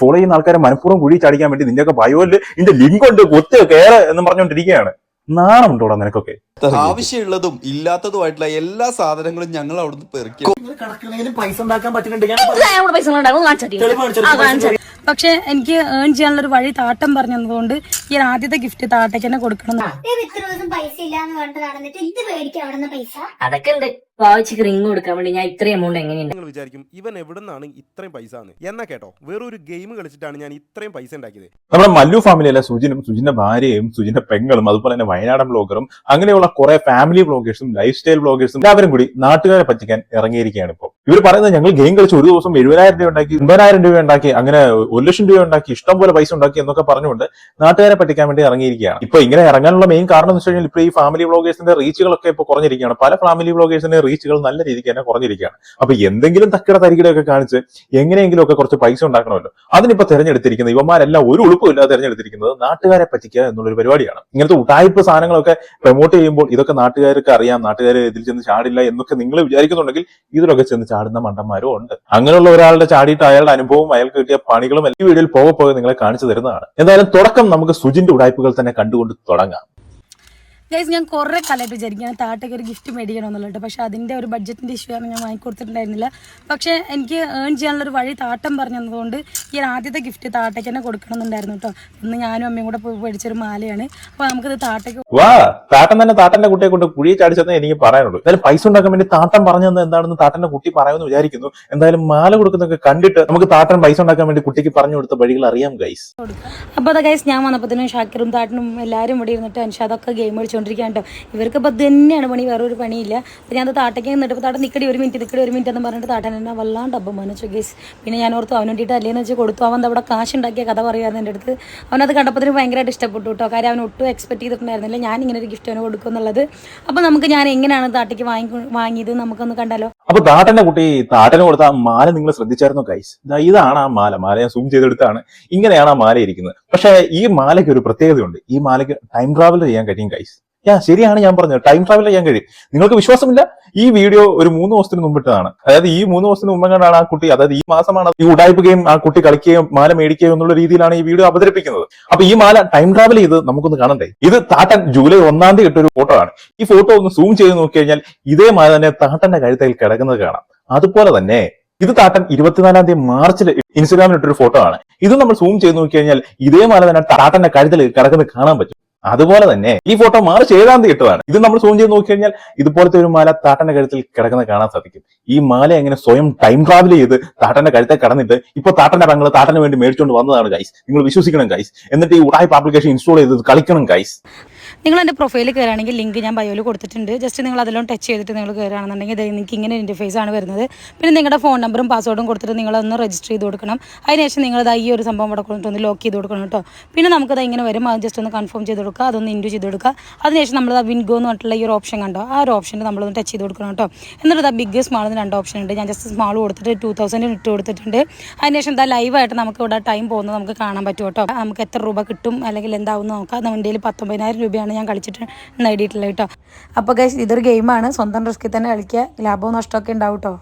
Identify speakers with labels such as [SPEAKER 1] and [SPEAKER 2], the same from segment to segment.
[SPEAKER 1] Follow ചെയ്യുന്ന ആൾക്കാരെ മനഃപൂർവം കുഴി ചാടിക്കാൻ വേണ്ടി നിന്റെയൊക്കെ ബയോയിൽ ഇതിന്റെ ലിങ്ക് ഉണ്ട് കൊത്ത് കയറ് എന്ന് പറഞ്ഞുകൊണ്ടിരിക്കുകയാണ്. നാണമുണ്ടോടാ നിനക്കൊക്കെ?
[SPEAKER 2] ആവശ്യമുള്ളതും ഇല്ലാത്തതുമായിട്ടുള്ള എല്ലാ സാധനങ്ങളും ഞങ്ങൾ അവിടുന്ന് പെറുക്കി.
[SPEAKER 3] പൈസ ഉണ്ടാക്കാൻ
[SPEAKER 4] പക്ഷെ എനിക്ക് ഏൺ ചെയ്യാനുള്ള ഒരു വഴി താട്ടം പറഞ്ഞു തന്നതുകൊണ്ട് ഈ ആദ്യത്തെ ഗിഫ്റ്റ് താട്ടയ്ക്ക് തന്നെ കൊടുക്കണം. എന്ന്
[SPEAKER 5] ദൈവം ഇത്ര ദിവസം പൈസ ഇല്ലാന്ന് പറഞ്ഞിട്ട് ഇത് മേടിക്കാം അവിടെ പൈസ?
[SPEAKER 6] അതൊക്കെ ഉണ്ട്. വായിച്ച് റിങ് കൊടുക്കാൻ വേണ്ടി ഞാൻ ഇത്രയും എമൗണ്ട് എങ്ങനെയുണ്ട്?
[SPEAKER 7] നിങ്ങൾ വിചാരിക്കും ഇവൻ എവിടെ നിന്നാണ് ഇത്രയും പൈസ എന്ന് എന്നാ കേട്ടോ വേറൊരു ഗെയിം കളിച്ചിട്ടാണ് ഞാൻ ഇത്രയും പൈസ ഉണ്ടാക്കിയത്.
[SPEAKER 1] നമ്മുടെ മല്ലു ഫാമിലിയിലെ സുജിനും സുജിന്റെ ഭാര്യയും സുജിന്റെ പെങ്ങളും അതുപോലെ തന്നെ വയനാടൻ ബ്ലോഗറും അങ്ങനെയുള്ള കുറെ ഫാമിലി ബ്ലോഗേഴ്സും ലൈഫ് സ്റ്റൈൽ ബ്ലോഗേഴ്സും എല്ലാവരും കൂടി നാട്ടുകാരെ പറ്റിക്കാൻ ഇറങ്ങിയിരിക്കുകയാണ് ഇപ്പോൾ ഇവർ പറയുന്നത് ഞങ്ങൾ ഗെയിം കളിച്ച് ഒരു ദിവസം എഴുപതിനായിരം രൂപ ഉണ്ടാക്കി ഒമ്പതിനായിരം രൂപ ഉണ്ടാക്കി അങ്ങനെ ഒരു ലക്ഷം രൂപ ഉണ്ടാക്കി ഇഷ്ടം പോലെ പൈസ ഉണ്ടാക്കി എന്നൊക്കെ പറഞ്ഞുകൊണ്ട് നാട്ടുകാരെ പറ്റിക്കാൻ വേണ്ടി ഇറങ്ങിയിരിക്കുകയാണ്. ഇപ്പൊ ഇങ്ങനെ ഇറങ്ങാനുള്ള മെയിൻ കാരണം എന്ന് വെച്ച് കഴിഞ്ഞാൽ ഇപ്പൊ ഈ ഫാമിലി ബ്ലോഗേഴ്സിന്റെ റീച്ചുകളൊക്കെ ഇപ്പൊ കുറഞ്ഞിരിക്കുകയാണ്. പല ഫാമിലി ബ്ലോഗേഴ്സിന്റെ റീച്ചുകൾ നല്ല രീതിക്ക് തന്നെ കുറഞ്ഞിരിക്കുകയാണ്. അപ്പൊ എന്തെങ്കിലും തക്കട തരികിടയൊക്കെ കാണിച്ച് എങ്ങനെയെങ്കിലും ഒക്കെ കുറച്ച് പൈസ ഉണ്ടാക്കണമല്ലോ. അതിനിപ്പോ തെരഞ്ഞെടുത്തിരിക്കുന്നത് ഇവന്മാരെല്ലാം ഒരു ഉളുപ്പും ഇല്ലാതെ തെരഞ്ഞെടുത്തിരിക്കുന്നത് നാട്ടുകാരെ പറ്റിക്കുക എന്നുള്ളൊരു പരിപാടിയാണ്. ഇങ്ങനത്തെ ഉടായ്പ സാധനങ്ങളൊക്കെ പ്രൊമോട്ട് ചെയ്യുമ്പോൾ ഇതൊക്കെ നാട്ടുകാർക്ക് അറിയാം നാട്ടുകാർ ഇതിൽ ചെന്ന് ചാടില്ല എന്നൊക്കെ നിങ്ങൾ വിചാരിക്കുന്നുണ്ടെങ്കിൽ ഇതിലൊക്കെ ചെന്ന് ചാടുന്ന മണ്ടന്മാരും ഉണ്ട്. അങ്ങനെയുള്ള ഒരാളുടെ ചാടിയിട്ട് അയാളുടെ അനുഭവവും അയാൾക്ക് കിട്ടിയ പണികളും ഈ വീഡിയോയിൽ പോകെ പോകെ നിങ്ങളെ കാണിച്ചു തരുന്നതാണ്. എന്തായാലും തുടക്കം നമുക്ക് സുജിന്റെ ഉടായ്പകൾ തന്നെ കണ്ടുകൊണ്ട് തുടങ്ങാം.
[SPEAKER 4] ഗൈസ് ഞാൻ കുറെ കാലമായിട്ട് വിചാരിക്കുകയാണ് താട്ടയ്ക്ക് ഒരു ഗിഫ്റ്റ് മേടിക്കണം പക്ഷേ പക്ഷെ അതിന്റെ ഒരു ബഡ്ജറ്റിന്റെ ഇഷ്യൂ ആണ് ഞാൻ വാങ്ങിക്കൊടുത്തിട്ടുണ്ടായിരുന്നില്ല. പക്ഷേ എനിക്ക് ഏൺ ചെയ്യാനുള്ളൊരു വഴി താട്ടം പറഞ്ഞതുകൊണ്ട് ഈ ആദ്യത്തെ ഗിഫ്റ്റ് താട്ടയ്ക്ക് തന്നെ കൊടുക്കണം എന്നുണ്ടായിരുന്നു കേട്ടോ. ഇന്ന് ഞാനും അമ്മയും കൂടെ പോയി മേടിച്ചൊരു മാലയാണ്. അപ്പോൾ നമുക്കിത് താട്ടയ്ക്ക്
[SPEAKER 1] വാ താട്ടം തന്നെ താട്ടന്റെ കുട്ടിയെ കൊണ്ട് കുഴിയെ ചാടിച്ചെന്നേ എനിക്ക് പറയാനുള്ളൂ. എന്തായാലും പൈസ ഉണ്ടാക്കാൻ വേണ്ടി താട്ടം പറഞ്ഞു തന്നെ എന്താണെന്ന് താട്ടന്റെ കുട്ടി പറയുമെന്ന് വിചാരിക്കുന്നു. എന്തായാലും മാല കൊടുക്കുന്നൊക്കെ കണ്ടിട്ട് നമുക്ക് താട്ടൻ പൈസ ഉണ്ടാക്കാൻ വേണ്ടി കുട്ടിക്ക് പറഞ്ഞു കൊടുത്ത വഴികൾ അറിയാം ഗൈസ്
[SPEAKER 4] അപ്പോൾ അതാ ഗൈസ് ഞാൻ വന്നപ്പോഴത്തേനും ഷാക്കിറും താട്ടനും എല്ലാവരും ഇവിടെ ഇരുന്നിട്ട് അൻഷാദൊക്കെ ഗെയിം കളിച്ചുകൊണ്ടിരിക്കുകയാണ് കേട്ടോ. ഇവർക്ക് ഇപ്പോൾ തന്നെയാണ് പണി വേറെ ഒരു പണിയില്ല. അപ്പോൾ ഞാൻ അത് താട്ടയ്ക്ക് നിന്നിട്ട് താട്ടൻ നിക്കടി ഒരു മിനിറ്റ് നിക്കടി ഒരു മിനിറ്റ് എന്ന് പറഞ്ഞിട്ട് താട്ടൻ എന്നെ വല്ലാണ്ട് അപ്പം മനസ്സു ഗൈസ് പിന്നെ ഞാൻ ഓർത്തു അവന് വേണ്ടിയിട്ട് അല്ലേന്ന് വെച്ച് കൊടുത്തു. അവൻ അവിടെ കാശ് ഉണ്ടാക്കിയ കഥ പറയുമായിരുന്നു എന്റെ അടുത്ത്. അവനത് കണ്ടപ്പോൾ ഭയങ്കരമായിട്ട് ഇഷ്ടപ്പെട്ടു കേട്ടോ. കാര്യം അവൻ ഒട്ടും എക്സ്പെക്ട് ചെയ്തിട്ടുണ്ടായിരുന്നില്ല. ഞാൻ ഇങ്ങനെ ഒരു ഗിഫ്റ്റ് അവന് കൊടുക്കും എന്നുള്ളത്. അപ്പോൾ നമുക്ക് ഞാൻ എങ്ങനെയാണ് താട്ടയ്ക്ക് വാങ്ങി വാങ്ങിയത് നമുക്കൊന്ന് കണ്ടാലോ?
[SPEAKER 1] അപ്പൊ താട്ടന്റെ കുട്ടി താട്ടന് കൊടുത്ത ആ മാല നിങ്ങൾ ശ്രദ്ധിച്ചായിരുന്നു കൈസ് ഇതാണ് ആ മാല. മാല ഞാൻ സൂം ചെയ്തെടുത്താണ്. ഇങ്ങനെയാണ് ആ മാല ഇരിക്കുന്നത്. പക്ഷേ ഈ മാലയ്ക്ക് ഒരു പ്രത്യേകതയുണ്ട്. ഈ മാലയ്ക്ക് ടൈം ട്രാവൽ ചെയ്യാൻ കഴിയും ഗൈസ് യാ ശരിയാണ് ഞാൻ പറഞ്ഞത്. ടൈം ട്രാവൽ ചെയ്യാൻ കഴിയും. നിങ്ങൾക്ക് വിശ്വാസമില്ല? ഈ വീഡിയോ ഒരു മൂന്ന് ദിവസത്തിന് മുമ്പിട്ടതാണ്. അതായത് ഈ മൂന്ന് ദിവസത്തിന് മുമ്പ് കണ്ടാണ് ആ കുട്ടി അതായത് ഈ മാസമാണ് ഈ ഉടായ്പ ഗെയിം ആ കുട്ടി കളിക്കുകയും മാല മേടിക്കുകയും എന്നുള്ള രീതിയിലാണ് ഈ വീഡിയോ അവതരിപ്പിക്കുന്നത്. അപ്പൊ ഈ മാല ടൈം ട്രാവൽ ചെയ്ത് നമുക്കൊന്ന് കാണണ്ടേ? ഇത് താട്ടൻ ജൂലൈ ഒന്നാം തീയതി ഇട്ടൊരു ഫോട്ടോ ആണ്. ഈ ഫോട്ടോ ഒന്ന് സൂം ചെയ്ത് നോക്കി കഴിഞ്ഞാൽ ഇതേ മാല തന്നെ താട്ടന്റെ കഴുത്തയിൽ കിടക്കുന്നത് കാണാം. അതുപോലെ തന്നെ ഇത് താട്ടൻ ഇരുപത്തിനാലാം തീയതി മാർച്ചിൽ ഇൻസ്റ്റാഗ്രാമിൽ ഇട്ടൊരു ഫോട്ടോ ആണ്. ഇത് നമ്മൾ സൂം ചെയ്ത് നോക്കി കഴിഞ്ഞാൽ ഇതേ മാല തന്നെ താട്ടന്റെ കഴുത്തിൽ കിടക്കുന്നത് കാണാൻ പറ്റും. അതുപോലെ തന്നെ ഈ ഫോട്ടോ മാർച്ച് ഏഴാം തീയതി ഇട്ടതാണ് ഇത് നമ്മൾ സൂം ചെയ്ത് നോക്കി കഴിഞ്ഞാൽ ഇതുപോലത്തെ ഒരു മാല താട്ടന്റെ കഴുത്തിൽ കിടക്കുന്ന കാണാൻ സാധിക്കും. ഈ മാല എങ്ങനെ സ്വയം ടൈം ട്രാവൽ ചെയ്ത് താട്ടന്റെ കഴുത്തെ കടന്നിട്ട് ഇപ്പൊ താട്ടന്റെ പങ്കൾ താട്ടന് വേണ്ടി മേടിച്ചുകൊണ്ട് വന്നതാണ് ഗൈസ് നിങ്ങൾ വിശ്വസിക്കണം ഗൈസ് എന്നിട്ട് ഈ ഉടായ്പ ആപ്ലിക്കേഷൻ ഇൻസ്റ്റാൾ ചെയ്ത് കളിക്കണം ഗൈസ്
[SPEAKER 4] നിങ്ങൾ എന്റെ പ്രൊഫൈലിൽ കയറുകയാണെങ്കിൽ ലിങ്ക് ഞാൻ ബയോയിൽ കൊടുത്തിട്ടുണ്ട്. ജസ്റ്റ് നിങ്ങൾ അതിലും ടച്ച് ചെയ്തിട്ട് നിങ്ങൾ കയറുകയാണെന്നുണ്ടെങ്കിൽ ഇത് നിങ്ങൾക്ക് ഇങ്ങനെ ഇന്റർഫേസ് ആണ് വരുന്നത്. പിന്നെ നിങ്ങളുടെ ഫോൺ നമ്പറും പാസ്വേഡും കൊടുത്തിട്ട് നിങ്ങളൊന്ന് രജിസ്റ്റർ ചെയ്ത് കൊടുക്കണം. അതിനുശേഷം നിങ്ങൾ ഈ ഒരു സംഭവം ഇവിടെ കൊണ്ടിട്ടൊന്ന് ലോക്ക് ചെയ്ത് കൊടുക്കണം കേട്ടോ. പിന്നെ നമുക്കത് ഇങ്ങനെ വരും. അത് ജസ്റ്റ് ഒന്ന് കൺഫേം ചെയ്ത് കൊടുക്കുക. അതൊന്ന് ഇന്റു ചെയ്ത് കൊടുക്കുക. അതിനുശേഷം നമ്മൾ ആ വിൻഗോ എന്ന് പറഞ്ഞിട്ടുള്ള ഈ ഒരു ഓപ്ഷൻ കണ്ടോ? ആ ഒരു ഓപ്ഷനിൽ നമ്മളൊന്ന് ടച്ച് ചെയ്ത് കൊടുക്കണം കേട്ടോ. എന്നിട്ട് ആ ബിഗ് സ്മാൾ രണ്ട് ഓപ്ഷൻ ഉണ്ട്. ഞാൻ ജസ്റ്റ് സ്മാൾ കൊടുത്തിട്ട് ടു തൗസൻഡിന് ഇട്ട് കൊടുത്തിട്ടുണ്ട്. അതിനുശേഷം എന്താ ലൈവായിട്ട് നമുക്ക് ഇവിടെ ടൈം പോകുന്നത് നമുക്ക് കാണാൻ പറ്റും കേട്ടോ. നമുക്ക് എത്ര രൂപ കിട്ടും? അല്ലെങ്കിൽ എന്താവും നോക്കാം. നമ്മുടെ പത്തൊമ്പതിനായിരം രൂപയാണ് ഞാൻ കളിച്ചിട്ട് നേടിയിട്ടുള്ളത് കേട്ടോ. അപ്പോൾ ഗൈസ് ഇതൊരു ഗെയിമാണ് സ്വന്തം റിസ്കിൽ തന്നെ കളിക്കുക. ലാഭവും നഷ്ടമൊക്കെ ഉണ്ടാവും കേട്ടോ.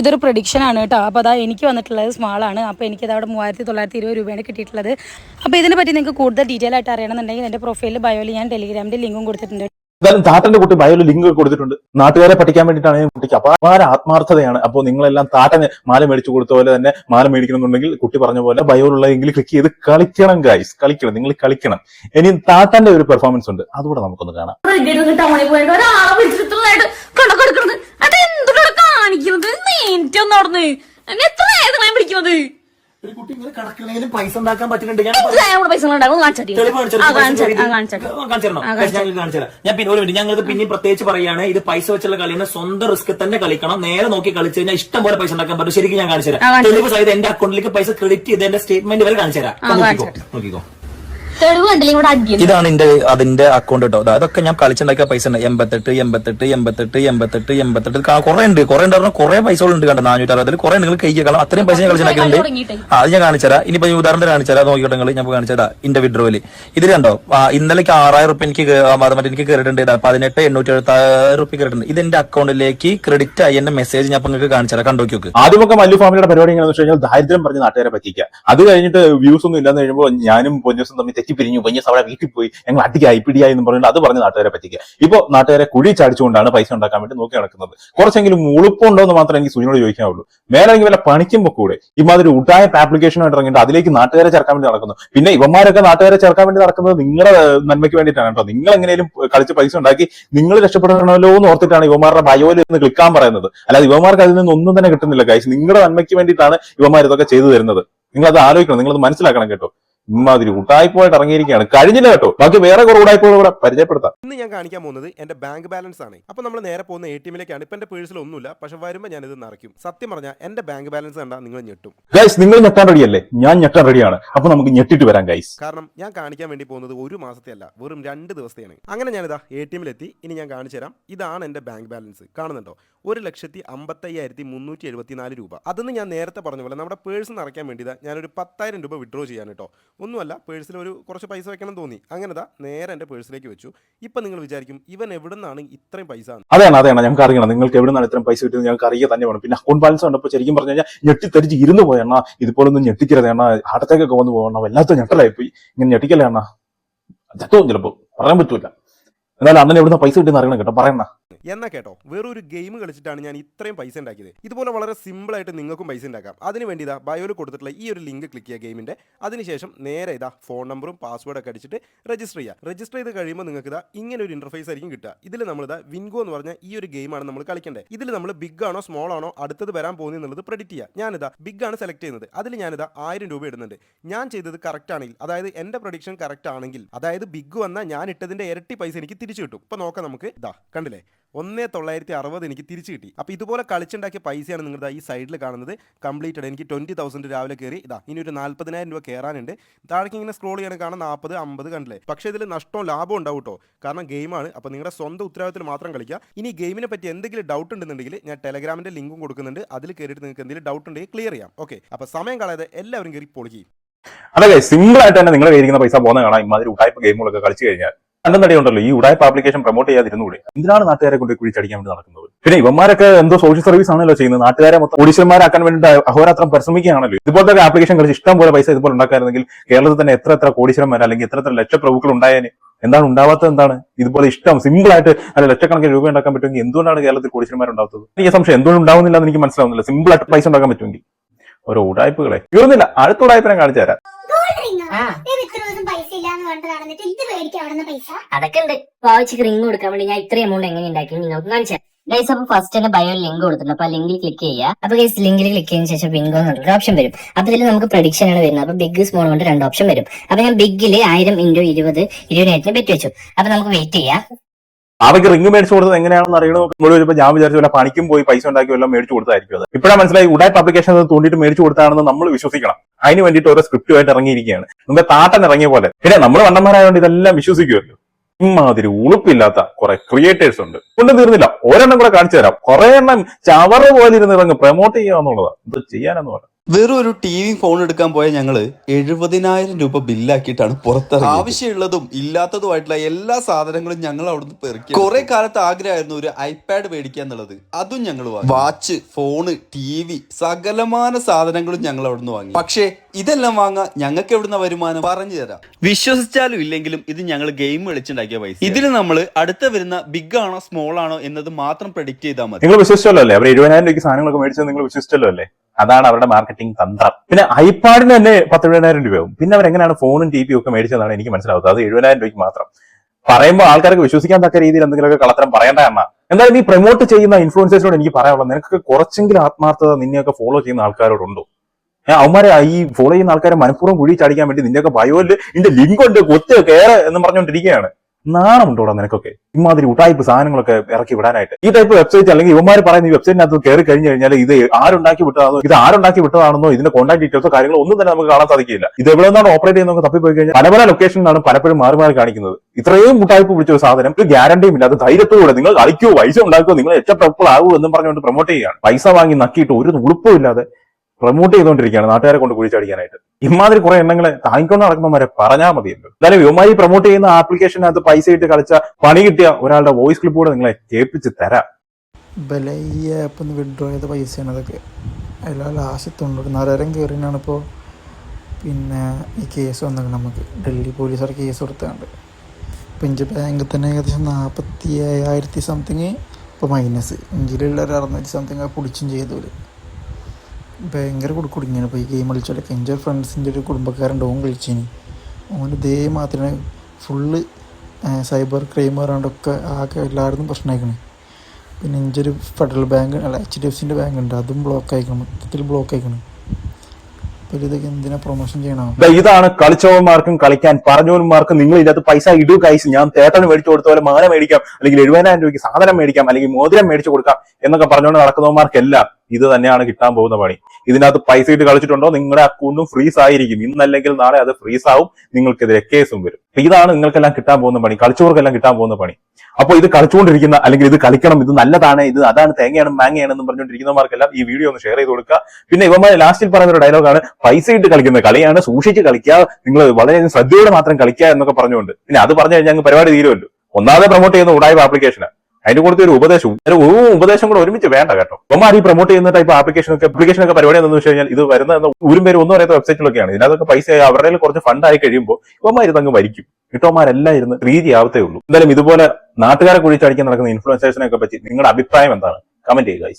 [SPEAKER 4] ഇതൊരു പ്രഡിക്ഷൻ ആണ് കേട്ടോ. അപ്പോൾ അതാ എനിക്ക് വന്നിട്ടുള്ളത് സ്മാളാണ് അപ്പോൾ എനിക്കത് അവിടെ മൂവായിരത്തി തൊള്ളായിരത്തി ഇരുപത് രൂപയാണ് കിട്ടിയിട്ടുള്ളത്. അപ്പോൾ ഇതിനെ പറ്റി നിങ്ങൾക്ക് കൂടുതൽ ഡീറ്റെയിൽ ആയിട്ട് അറിയണമെന്നുണ്ടെങ്കിൽ എന്റെ പ്രൊഫൈലിൽ ബയോയിൽ ഞാൻ ടെലിഗ്രാമിന്റെ ലിങ്കും കൊടുത്തിട്ടുണ്ട്.
[SPEAKER 1] എന്തായാലും താട്ടന്റെ കുട്ടി ബയോയിൽ ലിങ്ക് കൊടുത്തിട്ടുണ്ട്. നാട്ടുകാരെ പഠിക്കാൻ വേണ്ടിയിട്ടാണ് ഞാൻ കുട്ടിക്ക് അപാര ആത്മാർത്ഥതയാണ്. അപ്പോൾ നിങ്ങളെല്ലാം താട്ടന് മാല മേടിച്ചു കൊടുത്ത പോലെ തന്നെ മാല മേടിക്കണമെന്നുണ്ടെങ്കിൽ കുട്ടി പറഞ്ഞ പോലെ ബയോയിലുള്ള എങ്കിൽ ക്ലിക്ക് ചെയ്ത് കളിക്കണം ഗൈസ് കളിക്കണം. നിങ്ങൾ കളിക്കണം. ഇനി താട്ടന്റെ ഒരു പെർഫോമൻസ് ഉണ്ട്. അതുകൂടെ നമുക്കൊന്ന് കാണാം.
[SPEAKER 6] കാണിക്കുന്നത്? എത്ര നേരത്തിനാണ് പിടിക്കുന്നത്
[SPEAKER 3] ഒരു കുട്ടി ഇങ്ങനെ കണക്കിലെങ്കിലും പൈസ ഉണ്ടാക്കാൻ പറ്റുന്നുണ്ട്. ഞാൻ പിന്നെ ഒരു മിനിറ്റ് ഞങ്ങൾക്ക് പിന്നെ പ്രത്യേകിച്ച് പറയാണ് ഇത് പൈസ വെച്ചുള്ള കളിയാണ് സ്വന്തം റിസ്ക് തന്നെ കളിക്കണം. നേരെ നോക്കി കളിച്ചു കഴിഞ്ഞാൽ ഇഷ്ടം പോലെ പൈസ ഉണ്ടാക്കാൻ പറ്റും. ശരിക്കും ഞാൻ കാണിച്ചു തരാം.
[SPEAKER 6] കാണിച്ചു
[SPEAKER 3] തെളിവ് സഹിതം എന്റെ അക്കൗണ്ടിലേക്ക് പൈസ ക്രെഡിറ്റ് ചെയ്ത് എന്റെ സ്റ്റേറ്റ്മെന്റ് വരെ കാണിച്ചു തരാം. നോക്കിക്കോ നോക്കിക്കോ.
[SPEAKER 6] തെളിവ് കണ്ടില്ലേ ഇവിടെ അടിയത്
[SPEAKER 3] ഇതാണ് എന്റെ അതിന്റെ അക്കൗണ്ട് കേട്ടോ ദാ അതൊക്കെ ഞാൻ കളിച്ചുണ്ടാക്കിയ പൈസ ഉണ്ട് എൺപത്തെട്ട് എൺപത്തെട്ട് എൺപത്തെട്ട് എൺപത്തെട്ട് എൺപത്തെട്ട്. കുറെ ഉണ്ട് കുറെ ഉണ്ട് പറഞ്ഞാൽ കുറെ പൈസകളുണ്ട് കണ്ടോ? നാനൂറ്റി അറുപതിൽ കുറെ നിങ്ങൾ കൈ കാരണം അത്രയും പൈസ ഞാൻ കളിച്ചുണ്ടാക്കിയിട്ടുണ്ട്. ആ, അത് ഞാൻ കാണിച്ചുതരാം. ഇനി ഈ ഉദാഹരണം കാണിച്ചുതരാം. നോക്കിയിട്ട് നിങ്ങൾ ഞാൻ കാണിച്ചതാ ഇന്റെ വിഡ്രോയിൽ ഇതിൽ കണ്ടോ? ആ, ഇന്നലേക്ക് ആറായിരം റുപ്യ എനിക്ക് കേ- ആ, അത് മറ്റേ എനിക്ക് കയറിയിട്ടുണ്ട് ഇതാ പതിനെട്ട് എണ്ണൂറ്റി എഴുപത്തി ആറ് റുപ്യ കയറിയിട്ടുണ്ട് ഇത് എന്റെ അക്കൗണ്ടിലേക്ക് ക്രെഡിറ്റ് ആയി എന്റെ മെസ്സേജ് ഞാൻ ഇപ്പൊ നിങ്ങൾക്ക് കാണിച്ചുതരാം. കണ്ടോ നോക്കി
[SPEAKER 1] ആദ്യമൊക്കെ മല്ലു ഫാമിലിയുടെ പരിപാടി എങ്ങനെയാണെന്ന് വെച്ച് കഴിഞ്ഞാൽ ദാരിദ്ര്യം പറഞ്ഞ് നാട്ടുകാരെ പറ്റിക്കുക അത് കഴിഞ്ഞിട്ട് വ്യൂസ് ഒന്നും ഇല്ലാന്ന് കഴിയുമ്പോൾ ഞാനും പൊന്നൂസും തമ്മിൽ തെറ്റിപ്പിരിഞ്ഞു പോയി അവിടെ വീട്ടിൽ പോയി ഞങ്ങൾ അടിക്കായി പിടിയായി എന്ന് പറഞ്ഞു അത് പറഞ്ഞ് നാട്ടുകാരെ പറ്റിക്കുക. ഇപ്പൊ നാട്ടുകാരെ കുഴി ചാടിച്ചുകൊണ്ടാണ് പൈസ ഉണ്ടാക്കാൻ വേണ്ടി നോക്കി നടക്കുന്നത്. കുറച്ചെങ്കിലും ഉളുപ്പുണ്ടോ എന്ന് മാത്രമേ എനിക്ക് സുനിയോട് ചോദിക്കാവുള്ളൂ മേലെങ്കിൽ വല്ല പണിക്കുമ്പോൾ കൂടെ ഇമാതിരി ഉടായ ആപ്ലിക്കേഷനായിട്ട് ഇറങ്ങിയിട്ട് അതിലേക്ക് നാട്ടുകാരെ ചേർക്കാൻ വേണ്ടി നടക്കുന്നു. പിന്നെ ഇവന്മാരൊക്കെ നാട്ടുകാരെ ചേർക്കാൻ വേണ്ടി നടക്കുന്നത് നിങ്ങളുടെ നന്മയ്ക്ക് വേണ്ടിയിട്ടാണ് കേട്ടോ. നിങ്ങൾ എങ്ങനെയും കളിച്ച് പൈസ ഉണ്ടാക്കി നിങ്ങൾ രക്ഷപ്പെടണമല്ലോ എന്ന് ഓർത്തിട്ടാണ് യുവമാരുടെ ബയോയിൽ നിന്ന് ക്ലിക്കാൻ പറയുന്നത്. അല്ലാതെ യുവമാർക്ക് അതിൽ നിന്ന് ഒന്നും തന്നെ കിട്ടുന്നില്ല കാഴ്ച നിങ്ങളുടെ നന്മയ്ക്ക് വേണ്ടിയിട്ടാണ് യുവമാർ ഇതൊക്കെ ചെയ്തു തരുന്നത്. നിങ്ങൾ അത് ആലോചിക്കണം നിങ്ങൾ അത് മനസ്സിലാക്കണം കേട്ടോ. ഇമാതിരി ഉട്ടായ്പോയിട്ട് ഇറങ്ങിയിരിക്കുകയാണ്. കഴിഞ്ഞില്ല കേട്ടോ. ബാക്കി വേറെ കുറെ ഉടായ്പോകൾ ഇവിടെ പരിചയപ്പെടുത്താം.
[SPEAKER 7] ഇന്ന് ഞാൻ കാണിക്കാൻ പോകുന്നത് എന്റെ ബാങ്ക് ബാലൻസ് ആണ്. അപ്പൊ നമ്മൾ നേരെ പോകുന്ന എ ടി എമ്മിലേക്കാണ് ഇപ്പൊ എന്റെ പേഴ്സിൽ ഒന്നുമില്ല. പക്ഷെ വരുമ്പോ ഞാൻ ഇത് നിറയ്ക്കും. സത്യം പറഞ്ഞാൽ എന്റെ ബാങ്ക് ബാലൻസ് കണ്ടാൽ നിങ്ങൾ ഞെട്ടും.
[SPEAKER 1] ഗൈസ് നിങ്ങൾ ഞെട്ടാൻ റെഡിയല്ലേ? ഞാൻ ഞെട്ടാൻ റെഡിയാണ്. അപ്പൊ നമുക്ക് ഞെട്ടിട്ട് വരാം ഗൈസ്
[SPEAKER 7] കാരണം ഞാൻ കാണിക്കാൻ വേണ്ടി പോകുന്നത് ഒരു മാസത്തെ അല്ല വെറും രണ്ട് ദിവസത്തെയാണ്. അങ്ങനെ ഞാനിതാ എ ടി എമ്മിലെത്തി ഇനി ഞാൻ കാണിച്ചു തരാം. ഇതാണ് എന്റെ ബാങ്ക് ബാലൻസ്. കാണുന്നുണ്ടോ? ഒരു ലക്ഷത്തി അമ്പത്തയ്യായിരത്തി മുന്നൂറ്റി എഴുപത്തിനാല് രൂപ. അതെന്ന് ഞാൻ നേരത്തെ പറഞ്ഞ പോലെ നമ്മുടെ പേഴ്സ് നിറയ്ക്കാൻ വേണ്ടി ഞാനൊരു പത്തായിരം രൂപ വിഡ്രോ ചെയ്യാൻ കേട്ടോ. ഒന്നുമല്ല പേഴ്സിൽ ഒരു കുറച്ച് പൈസ വെക്കണം തോന്നി. അങ്ങനെ ദാ നേരെ എന്റെ പേഴ്സിലേക്ക് വെച്ചു. ഇപ്പം നിങ്ങൾ വിചാരിക്കും ഇവൻ എവിടെ നിന്നാണ് ഇത്രയും പൈസ?
[SPEAKER 1] അതാണ് അതാണ് ഞങ്ങൾക്ക് അറിയണം. നിങ്ങൾക്ക് എവിടെ നിന്നാണ് ഇത്രയും പൈസ കിട്ടിയത് ഞങ്ങൾക്ക് അറിയുക തന്നെ വേണം. പിന്നെ അക്കൗണ്ട് ബാലൻസ് കണ്ടപ്പോൾ ശരിക്കും പറഞ്ഞു കഴിഞ്ഞാൽ ഞെട്ടിത്തരിച്ച് ഇരുന്ന് പോയണ്ണ ഇതുപോലൊന്നും ഞെട്ടിക്കരുത് എണ്ണ അടുത്തേക്കൊക്കെ വന്ന് പോകണം വല്ലാത്ത ഞെട്ടലായി പോയി ഇങ്ങനെ ഞെട്ടിക്കല്ലേ എണ്ണ ചത്തവും ചിലപ്പോൾ പറയാൻ പറ്റൂല. എന്നാലും അണ്ണൻ എവിടുന്ന പൈസ കിട്ടിയെന്ന് അറിയണം കേട്ടോ. പറയണ
[SPEAKER 7] എന്നാ കേട്ടോ വേറൊരു ഗെയിം കളിച്ചിട്ടാണ് ഞാൻ ഇത്രയും പൈസ ഉണ്ടാക്കിയത്. ഇതുപോലെ വളരെ സിമ്പിൾ ആയിട്ട് നിങ്ങൾക്കും പൈസ ഉണ്ടാക്കാം. അതിന് വേണ്ടി ഇതാ ബയോയിൽ കൊടുത്തിട്ടുള്ള ഈ ഒരു ലിങ്ക് ക്ലിക്ക് ചെയ്യുക ഗെയിമിന്റെ അതിനുശേഷം നേരെ ഇതാ ഫോൺ നമ്പറും പാസ്വേഡ് ഒക്കെ അടിച്ചിട്ട് രജിസ്റ്റർ ചെയ്യുക. രജിസ്റ്റർ ചെയ്ത് കഴിയുമ്പോൾ നിങ്ങൾക്ക് ഇതാ ഇങ്ങനെ ഒരു ഇന്റർഫേസ് ആയിരിക്കും കിട്ടുക. ഇതിൽ നമ്മൾ ഇതാ വിൻഗോ എന്ന് പറഞ്ഞ ഈ ഒരു ഗെയിമാണ് നമ്മൾ കളിക്കേണ്ടത്. ഇതിൽ നമ്മൾ ബിഗ് ആണോ സ്മോൾ ആണോ അടുത്തത് വരാൻ പോകുന്നത് എന്നുള്ളത് പ്രെഡിക്റ്റ് ചെയ്യുക. ഞാനിതാ ബിഗ് ആണ് സെലക്ട് ചെയ്യുന്നത്. അതിൽ ഞാനിതാ ആയിരം രൂപ ഇടുന്നുണ്ട്. ഞാൻ ചെയ്തത് കറക്റ്റ് ആണെങ്കിൽ അതായത് എന്റെ പ്രൊഡിക്ഷൻ കറക്റ്റ് ആണെങ്കിൽ അതായത് ബിഗ് വന്നാൽ ഞാൻ ഇട്ടതിന്റെ ഇരട്ടി പൈസ എനിക്ക് തിരിച്ചു കിട്ടും. ഇപ്പൊ നോക്കാം നമുക്ക്. ഇതാ കണ്ടില്ലേ? ഒന്നേ തൊള്ളായിരത്തി അറുപത് എനിക്ക് തിരിച്ചു കിട്ടി. അപ്പോൾ ഇതുപോലെ കളിച്ചുണ്ടാക്കിയ പൈസയാണ് നിങ്ങളുടെ ഈ സൈഡിൽ കാണുന്നത്. കംപ്ലീറ്റഡ്. എനിക്ക് ട്വന്റി തൗസൻഡ് രാവിലെ കയറി ഇതാ ഇനി ഒരു നാൽപ്പതിനായിരം രൂപ കയറാനുണ്ട് താഴേക്ക് ഇങ്ങനെ സ്ക്രോൾ ചെയ്യണം കാണാൻ നാൽപ്പത് അമ്പത് കണ്ടില്ലേ? പക്ഷേ ഇതിൽ നഷ്ടവും ലാഭവും ഉണ്ടാവും കേട്ടോ കാരണം ഗെയിമാണ് അപ്പോൾ നിങ്ങളുടെ സ്വന്തം ഉത്തരവാദിത്തത്തിൽ മാത്രം കളിക്കുക. ഇനി ഗെയിമിനെ പറ്റി എന്തെങ്കിലും ഡൗട്ട് ഉണ്ടെന്നുണ്ടെങ്കിൽ ഞാൻ ടെലഗ്രാമിന്റെ ലിങ്കും കൊടുക്കുന്നുണ്ട്. അതിൽ കയറിയിട്ട് നിങ്ങൾക്ക് എന്തെങ്കിലും ഡൗട്ട് ഉണ്ടെങ്കിൽ ക്ലിയർ ചെയ്യാം. ഓക്കെ അപ്പോൾ സമയം കളയാതെ എല്ലാവരും കയറി പൊളിക്കും.
[SPEAKER 1] അതെ സിമ്പിൾ ആയിട്ട് തന്നെ നിങ്ങൾ കയ്യിരിക്കുന്ന പൈസ പോകുന്ന കാണാം. ഇമാതിരി ഉടായ്പ ഗെയിമുകളൊക്കെ കളിച്ചു കഴിഞ്ഞാൽ. കണ്ടെന്നടി ഉണ്ടല്ലോ ഈ ഉടായ്പ ആപ്ലിക്കേഷൻ പ്രൊമോട്ട് ചെയ്യാതിരുന്നുകൂടെ? എന്തിനാണ് നാട്ടുകാരെ കൊണ്ട് കുഴിച്ചടിക്കാൻ വേണ്ടി നടക്കുന്നത്? പിന്നെ ഇവന്മാരൊക്കെ എന്തോ സോഷ്യൽ സർവീസ് ആണല്ലോ ചെയ്യുന്നത്. നാട്ടുകാരെ മൊത്തം ഓഡിഷന്മാരാക്കാൻ വേണ്ടി അഹോരാത്രം പരിശ്രമിക്കുകയാണല്ലോ. ഇതുപോലത്തെ ആപ്ലിക്കേഷൻ കളിച്ച് ഇഷ്ടം പോലെ പൈസ ഇതുപോലെ ഉണ്ടാക്കായിരുന്നെങ്കിൽ കേരളത്തിൽ തന്നെ എത്ര എത്ര കോടീശ്വരന്മാർ അല്ലെങ്കിൽ എത്ര എത്ര ലക്ഷപ്രഭുക്കൾ ഉണ്ടായേനെ? എന്താണ് ഉണ്ടാവാത്തത് എന്താണ്? ഇതുപോലെ ഇഷ്ടം സിമ്പിൾ ആയിട്ട് അല്ല ലക്ഷക്കണക്കിന് രൂപ ഉണ്ടാക്കാൻ പറ്റുമെങ്കിൽ എന്തുകൊണ്ടാണ് കേരളത്തിൽ കോടീശ്വരന്മാർ ഉണ്ടാവുന്നത്? എനിക്ക് സംശയം. എന്തുകൊണ്ട് ഉണ്ടാവുന്നില്ല എന്ന് എനിക്ക് മനസ്സിലാവുന്നില്ല. സിമ്പിൾ ആയിട്ട് പൈസ ഉണ്ടാക്കാൻ പറ്റുമെങ്കിൽ. ഓരോ ഉടായ്പകളെ. തീർന്നില്ല. അടുത്ത ഉടായ്പനെ കാണിച്ചു തരാം
[SPEAKER 5] ഇത്ര പറഞ്ഞിട്ട് നടന്നിട്ട് ഇത് മേടിക്കാം പൈസ.
[SPEAKER 8] അതൊക്കെ ഉണ്ട്. വായിച്ച് റിംഗ് കൊടുക്കാൻ വേണ്ടി ഞാൻ ഇത്രയും എമൗണ്ട് എങ്ങനെ ഉണ്ടാക്കി നിങ്ങൾക്ക് കാണിച്ചാൽ ഗൈസ് അപ്പൊ ഫസ്റ്റ് തന്നെ ബയോ ലിങ്ക് കൊടുത്തിട്ടുണ്ട്. അപ്പൊ ലിങ്കിൽ ക്ലിക്ക് ചെയ്യുക. അപ്പൊ ഗൈസ് ലിങ്കിൽ ക്ലിക്ക് ചെയ്യുന്ന ശേഷം ബിങ്കോ എന്നുള്ള ഓപ്ഷൻ വരും. അപ്പൊ ഇതിൽ നമുക്ക് പ്രഡിക്ഷൻ ആണ് വരുന്നത്. അപ്പൊ ബിഗ് സ്മോൾ കൊണ്ട് രണ്ട് ഓപ്ഷൻ വരും. അപ്പൊ ഞാൻ ബിഗിൽ ആയിരം ഇന്റു ഇരുപത് ഇരുപതിനായിരത്തിന് ബെറ്റ് വെച്ചു. അപ്പൊ നമുക്ക് വെയിറ്റ് ചെയ്യാം.
[SPEAKER 1] അവർക്ക് റിംഗ് മേടിച്ചു കൊടുത്തത് എങ്ങനെയാണെന്ന് അറിയണോ? നമ്മൾ വരുമ്പോൾ ഞാൻ വിചാരിച്ചു വല്ല പണിക്കും പോയി പൈസ ഉണ്ടാക്കി വല്ല മേടിച്ചു കൊടുത്തായിരിക്കും അത്. ഇപ്പോഴാണ് മനസ്സിലായി ഉടായ്പ പബ്ലിക്കേഷൻ തോണ്ടിട്ട് മേടിച്ചു കൊടുത്താണെന്ന് നമ്മൾ വിശ്വസിക്കണം. അതിന് വേണ്ടിയിട്ട് ഓരോ സ്ക്രിപ്റ്റുമായിട്ട് ഇറങ്ങിയിരിക്കുകയാണ്. നമ്മുടെ താട്ടൻ ഇറങ്ങിയ പോലെ. പിന്നെ നമ്മൾ വണ്ടന്മാരായതുകൊണ്ട് ഇതെല്ലാം വിശ്വസിക്കുമല്ലോ ഇമാതിരി ഉളുപ്പില്ലാത്ത കുറെ ക്രിയേറ്റേഴ്സ് ഉണ്ട്. കൊണ്ടു തീർന്നില്ല. ഒരെണ്ണം കൂടെ കാണിച്ചു തരാം. കുറെ എണ്ണം ചവറ് പോലെ ഇരുന്ന് ഇറങ്ങ് പ്രൊമോട്ട് ചെയ്യുക എന്നുള്ളതാണ് ഇത് ചെയ്യാനെന്ന് പറയാം
[SPEAKER 2] വെറും ഒരു ടി വി ഫോൺ എടുക്കാൻ പോയ ഞങ്ങൾ എഴുപതിനായിരം രൂപ ബില്ലാക്കിയിട്ടാണ് പുറത്തിറങ്ങി ആവശ്യമുള്ളതും ഇല്ലാത്തതുമായിട്ടുള്ള എല്ലാ സാധനങ്ങളും ഞങ്ങൾ അവിടുന്ന് പെറുക്കി കുറെ കാലത്ത് ആഗ്രഹമായിരുന്നു ഒരു ഐപാഡ് മേടിക്കുക എന്നുള്ളത്. അതും ഞങ്ങൾ വാങ്ങി. വാച്ച് ഫോണ് ടി വി സകലമാന സാധനങ്ങളും ഞങ്ങൾ അവിടുന്ന് വാങ്ങി. പക്ഷേ ഇതെല്ലാം വാങ്ങാൻ ഞങ്ങൾക്ക് എവിടുന്ന വരുമാനം? പറഞ്ഞു തരാം. വിശ്വസിച്ചാലും ഇല്ലെങ്കിലും ഇത് ഞങ്ങൾ ഗെയിം കളിച്ചുണ്ടാക്കിയ പൈസ ഇതിന് നമ്മൾ അടുത്ത വരുന്ന ബിഗ് ആണോ സ്മോൾ ആണോ എന്നത് മാത്രം പ്രഡിക്റ്റ് ചെയ്താൽ മതി.
[SPEAKER 1] നിങ്ങൾ വിശ്വസിച്ചല്ലോ അല്ലേ? അവർ എഴുപതിനായിരം രൂപയ്ക്ക് സാധനങ്ങളൊക്കെ മേടിച്ചത് നിങ്ങൾ വിശ്വസിച്ചല്ലോ അല്ലേ? അതാണ് അവരുടെ മാർക്കറ്റിംഗ് തന്ത്രം. പിന്നെ ഐപാഡിന് തന്നെ പത്ത് എഴുപതിനായിരം രൂപയാവും. പിന്നെ അവരെങ്ങനെയാണ് ഫോണും ടി വിയും ഒക്കെ മേടിച്ചതെന്നാണ് എനിക്ക് മനസ്സിലാവുന്നത് അത് എഴുപതിനായിരം രൂപയ്ക്ക് മാത്രം. പറയുമ്പോൾ ആൾക്കാർക്ക് വിശ്വസിക്കാൻ തക്ക രീതിയിൽ എന്തെങ്കിലുമൊക്കെ കളത്തരം പറയേണ്ട എന്നാ എന്തായാലും ഈ പ്രൊമോട്ട് ചെയ്യുന്ന ഇൻഫ്ലുവൻസേഴ്സിനോട് എനിക്ക് പറയാനുള്ളത് നിനക്കൊക്കെ കുറച്ചെങ്കിലും ആത്മാർത്ഥത നിന്നെയൊക്കെ ഫോളോ ചെയ്യുന്ന ആൾക്കാരോടുണ്ടോ? അവന്മാരെ ഈ ഫോളോ ചെയ്യുന്ന ആൾക്കാരെ മനഃപൂർവം കുഴി ചാടിക്കാൻ വേണ്ടി നിന്റെയൊക്കെ ബയോയിൽ ഇതിന്റെ ലിങ്ക് ഉണ്ട് കൊത്ത് കയറ് എന്ന് പറഞ്ഞുകൊണ്ടിരിക്കുകയാണ്. നാണമുണ്ടോടാ നിനക്കൊക്കെ? ഇമാതിരി ഉടായ്പ് സാധനങ്ങളൊക്കെ ഇറക്കി വിടാനായിട്ട്. ഈ ടൈപ്പ് വെബ്സൈറ്റ് അല്ലെങ്കിൽ ഇവന്മാർ പറയുന്ന ഈ വെബ്സൈറ്റിനകത്ത് കയറി കഴിഞ്ഞു കഴിഞ്ഞാൽ ഇത് ആരുണ്ടാക്കി വിട്ടതാണോ ഇത് ആരുണ്ടാക്കി വിട്ടതാണെന്നോ ഇതിന്റെ കോൺടാക്ട് ഡീറ്റെയിൽസോ കാര്യങ്ങളോ ഒന്നും തന്നെ നമുക്ക് കാണാൻ സാധിക്കില്ല. ഇത് എവിടെ നിന്നാണ് ഓപ്പറേറ്റ് ചെയ്യുന്നത് തപ്പിപ്പോയി കഴിഞ്ഞാൽ പല പല ലൊക്കേഷനിലാണ് പലപ്പോഴും മാറി മാറി കാണിക്കുന്നത്. ഇത്രയും മുട്ടായ്പ പിടിച്ച ഒരു സാധനം ഒരു ഗ്യാരണ്ടിയും ഇല്ലാതെ ധൈര്യത്തോടെ നിങ്ങൾ കളിക്കൂ പൈസ ഉണ്ടാക്കുമോ നിങ്ങൾ എച്ചപ്പോൾ ആകുമോ എന്നും പറഞ്ഞുകൊണ്ട് പ്രൊമോട്ട് ചെയ്യുകയാണ്. പൈസ വാങ്ങി നക്കിയിട്ട് ഒരു ഉളുപ്പും ഇല്ലാതെ പ്രൊമോട്ട് ചെയ്തുകൊണ്ടിരിക്കുകയാണ് നാട്ടുകാരെ കൊണ്ട് കുഴിച്ചടിക്കാനായിട്ട് ഇമാതിരി കുറെ എണ്ണങ്ങളെ താങ്ങിക്കൊണ്ട് നടക്കുന്നവരെ പറഞ്ഞാൽ മതിയല്ലോ. എന്തായാലും ഇവന്മാരി പ്രൊമോട്ട് ചെയ്യുന്ന ആപ്ലിക്കേഷനകത്ത് പൈസ ഇട്ട് കളിച്ച പണി കിട്ടിയ ഒരാളുടെ വോയിസ് ക്ലിപ്പ് കൂടെ നിങ്ങളെ കേൾപ്പിച്ച് തരാം.
[SPEAKER 9] ബല ഈ വിഡ്രോ ചെയ്ത പൈസയാണ് അതൊക്കെ. അതിലാ ലാസ്റ്റ് നരം കയറിനാണ് ഇപ്പോൾ പിന്നെ ഈ കേസ് വന്നത് നമുക്ക്. ഡൽഹി പോലീസുകാർ കേസ് കൊടുത്താണ്ട്. ഇപ്പം ഇഞ്ചി ബാങ്കിൽ തന്നെ ഏകദേശം നാൽപ്പത്തി ഏഴായിരത്തി സംതിങ് ഇപ്പോൾ മൈനസ് ഇഞ്ചിലുള്ള ഒരു അറുന്നൂറ്റി സംതിങ് പിടിച്ചും ചെയ്തു. ഭയങ്കര കുടു പോയി ഗെയിം കളിച്ചാലൊക്കെ. എന്റെ ഫ്രണ്ട്സിന്റെ ഒരു കുടുംബക്കാരുണ്ട്. ഓൻ കളിച്ചിനി. ഓൻ ഇതേ മാത്രമേ ഫുള്ള് സൈബർ ക്രൈം പറയാണ്ടൊക്കെ ആകെ എല്ലായിടത്തും പ്രശ്നമായിക്കണേ പിന്നെ എന്റെ ഒരു ഫെഡറൽ ബാങ്ക് അല്ല എച്ച് ഡി എഫ് സിന്റെ ബാങ്ക് ഉണ്ട്. അതും ബ്ലോക്ക് ആയിക്കണം. മൊത്തത്തിൽ ബ്ലോക്ക് ആയിക്കണം.
[SPEAKER 1] ഇതാണ് കളിച്ചവന്മാർക്കും കളിക്കാൻ പറഞ്ഞവന്മാർക്കും നിങ്ങൾ ഇതിനകത്ത് പൈസ ഇടൂ കൈസ് ഞാൻ തേട്ടന് മേടിച്ചു കൊടുത്ത പോലെ മാന മേടിക്കാം. അല്ലെങ്കിൽ എഴുപതിനായിരം രൂപയ്ക്ക് സാധനം മേടിക്കാം. അല്ലെങ്കിൽ മോതിരം മേടിച്ചു കൊടുക്കാം. എന്നൊക്കെ പറഞ്ഞുകൊണ്ട് നടക്കുന്നവന്മാർക്കെല്ലാം ഇത് തന്നെയാണ് കിട്ടാൻ പോകുന്ന പണി. ഇതിനകത്ത് പൈസ ഇട്ട് കളിച്ചിട്ടുണ്ടോ? നിങ്ങളുടെ അക്കൗണ്ടും ഫ്രീസ് ആയിരിക്കും. ഇന്നല്ലെങ്കിൽ നാളെ അത് ഫ്രീസ് ആവും. നിങ്ങൾക്കെതിരെ കേസും വരും. അപ്പൊ ഇതാണ് നിങ്ങൾക്കെല്ലാം കിട്ടാൻ പോകുന്ന പണി. കളിച്ചവർക്കെല്ലാം കിട്ടാൻ പോകുന്ന പണി. അപ്പോൾ ഇത് കളിച്ചുകൊണ്ടിരിക്കുന്ന അല്ലെങ്കിൽ ഇത് കളിക്കണം ഇത് നല്ലതാണ് ഇത് അതാണ് തേങ്ങയാണ് മാങ്ങയാണ് എന്ന് പറഞ്ഞുകൊണ്ടിരിക്കുന്നവർക്കെല്ലാം ഈ വീഡിയോ ഒന്ന് ഷെയർ ചെയ്ത് കൊടുക്കുക. പിന്നെ ഇവന്മാർ ലാസ്റ്റിൽ പറയുന്ന ഒരു ഡയലോഗാണ് പൈസ ഇട്ട് കളിക്കുന്ന കളിയാണ് സൂക്ഷിച്ച് കളിക്കുക. നിങ്ങൾ വളരെ ശ്രദ്ധയോടെ മാത്രം കളിക്കുക എന്നൊക്കെ പറഞ്ഞുകൊണ്ട്. പിന്നെ അത് പറഞ്ഞു കഴിഞ്ഞാൽ അങ്ങ് പരിപാടി തീരുമല്ലോ. ഒന്നാമതെ പ്രൊമോട്ട് ചെയ്യുന്ന ഉടായ്പ ആപ്ലിക്കേഷനാണ് അതിന്റെ കൊടുത്ത ഒരു ഉപദേശവും ഒരു ഉപദേശം കൂടെ ഒരുമിച്ച് വേണ്ട കേട്ടോ. ഈ പ്രൊമോട്ട് ചെയ്യുന്ന ടൈപ്പ് ആപ്ലിക്കേഷൻ ഒക്കെ ആപ്ലിക്കേഷൻ ഒക്കെ പരിപാടി എന്താണെന്ന് വെച്ച് കഴിഞ്ഞാൽ ഇത് വരുന്ന ഒരു പേര് ഒന്നും അറിയാത്ത വെബ്സൈറ്റിലൊക്കെയാണ് ഇതിനകത്തൊക്കെ പൈസ അവരുടെ കുറച്ച് ഫണ്ടായി കഴിയുമ്പോൾ ഇവന്മാർ ഇതങ്ങ് വരിക്കും ഇട്ടോമാരെല്ലാം ഇരുന്ന് പ്രീതി ആവത്തേ ഉള്ളൂ. എന്തായാലും ഇതുപോലെ നാട്ടുകാരെ കുഴിച്ചടിക്കാൻ നടക്കുന്ന ഇൻഫ്ലുവൻസേഴ്സിനെ ഒക്കെ പറ്റി നിങ്ങളുടെ അഭിപ്രായം എന്താണ്? കമന്റ് ചെയ്യുക.